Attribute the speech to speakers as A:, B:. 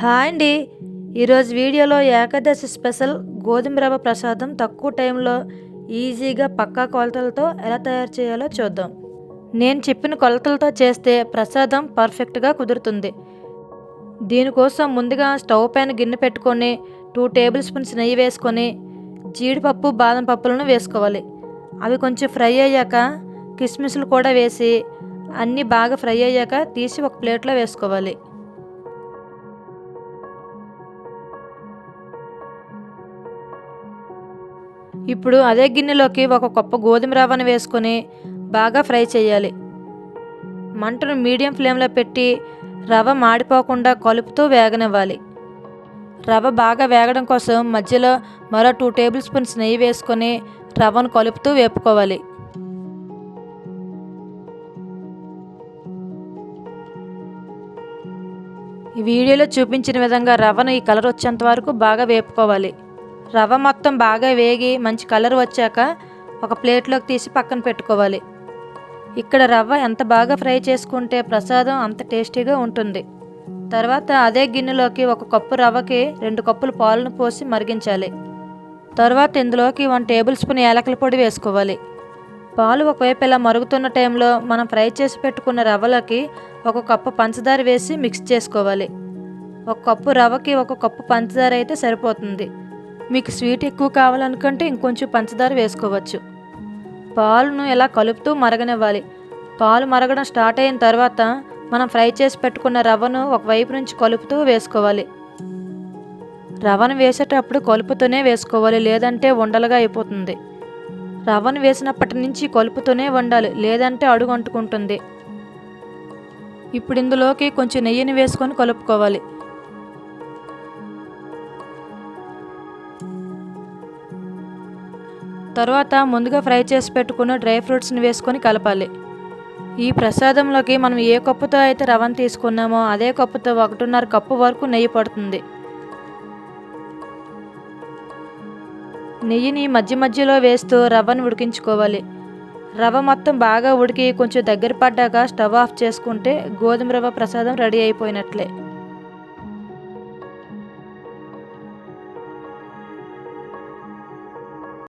A: Hi అండి. ఈరోజు వీడియోలో ఏకాదశి స్పెషల్ గోధుమ రవ్వ ప్రసాదం తక్కువ టైంలో ఈజీగా పక్కా కొలతలతో ఎలా తయారు చేయాలో చూద్దాం. నేను చెప్పిన కొలతలతో చేస్తే ప్రసాదం పర్ఫెక్ట్గా కుదురుతుంది. దీనికోసం ముందుగా స్టవ్ పైన గిన్నె పెట్టుకొని టూ టేబుల్ స్పూన్స్ నెయ్యి వేసుకొని జీడిపప్పు బాదం పప్పులను వేసుకోవాలి. అవి కొంచెం ఫ్రై అయ్యాక కిస్మిస్లు కూడా వేసి అన్నీ బాగా ఫ్రై అయ్యాక తీసి ఒక ప్లేట్లో వేసుకోవాలి. ఇప్పుడు అదే గిన్నెలోకి ఒక కప్పు గోధుమ రవ్వను వేసుకొని బాగా ఫ్రై చేయాలి. మంటను మీడియం ఫ్లేమ్లో పెట్టి రవ్వ మాడిపోకుండా కలుపుతూ వేగనివ్వాలి. రవ్వ బాగా వేగడం కోసం మధ్యలో మరో టూ టేబుల్ స్పూన్స్ నెయ్యి వేసుకొని రవ్వను కలుపుతూ వేపుకోవాలి. ఈ వీడియోలో చూపించిన విధంగా రవ్వను ఈ కలర్ వచ్చేంత వరకు బాగా వేపుకోవాలి. రవ్వ మొత్తం బాగా వేగి మంచి కలర్ వచ్చాక ఒక ప్లేట్లోకి తీసి పక్కన పెట్టుకోవాలి. ఇక్కడ రవ్వ ఎంత బాగా ఫ్రై చేసుకుంటే ప్రసాదం అంత టేస్టీగా ఉంటుంది. తర్వాత అదే గిన్నెలోకి ఒక కప్పు రవ్వకి రెండు కప్పులు పాలను పోసి మరిగించాలి. తర్వాత ఇందులోకి వన్ టేబుల్ స్పూన్ ఏలకల పొడి వేసుకోవాలి. పాలు ఒకవైపు ఇలా మరుగుతున్న టైంలో మనం ఫ్రై చేసి పెట్టుకున్న రవ్వలోకి ఒక కప్పు పంచదార వేసి మిక్స్ చేసుకోవాలి. ఒక కప్పు రవ్వకి ఒక కప్పు పంచదార అయితే సరిపోతుంది. మీకు స్వీట్ ఎక్కువ కావాలనుకుంటే ఇంకొంచెం పంచదార వేసుకోవచ్చు. పాలును ఇలా కలుపుతూ మరగనివ్వాలి. పాలు మరగడం స్టార్ట్ అయిన తర్వాత మనం ఫ్రై చేసి పెట్టుకున్న రవ్వను ఒకవైపు నుంచి కలుపుతూ వేసుకోవాలి. రవ్వను వేసేటప్పుడు కలుపుతూనే వేసుకోవాలి లేదంటే ఉండలుగా అయిపోతుంది. రవ్వను వేసినప్పటి నుంచి కలుపుతూనే వండాలి లేదంటే అడుగు అంటుకుంటుంది ఇప్పుడు ఇందులోకి కొంచెం నెయ్యిని వేసుకొని కలుపుకోవాలి. తర్వాత ముందుగా ఫ్రై చేసి పెట్టుకున్న డ్రై ఫ్రూట్స్ని వేసుకొని కలపాలి. ఈ ప్రసాదంలోకి మనం ఏ కప్పుతో అయితే రవ్వను తీసుకున్నామో అదే కప్పుతో ఒకటిన్నర కప్పు వరకు నెయ్యి పడుతుంది. నెయ్యిని మధ్య మధ్యలో వేస్తూ రవ్వను ఉడికించుకోవాలి. రవ్వ మొత్తం బాగా ఉడికి కొంచెం దగ్గర పడ్డాక స్టవ్ ఆఫ్ చేసుకుంటే గోధుమ రవ్వ ప్రసాదం రెడీ అయిపోయినట్లే.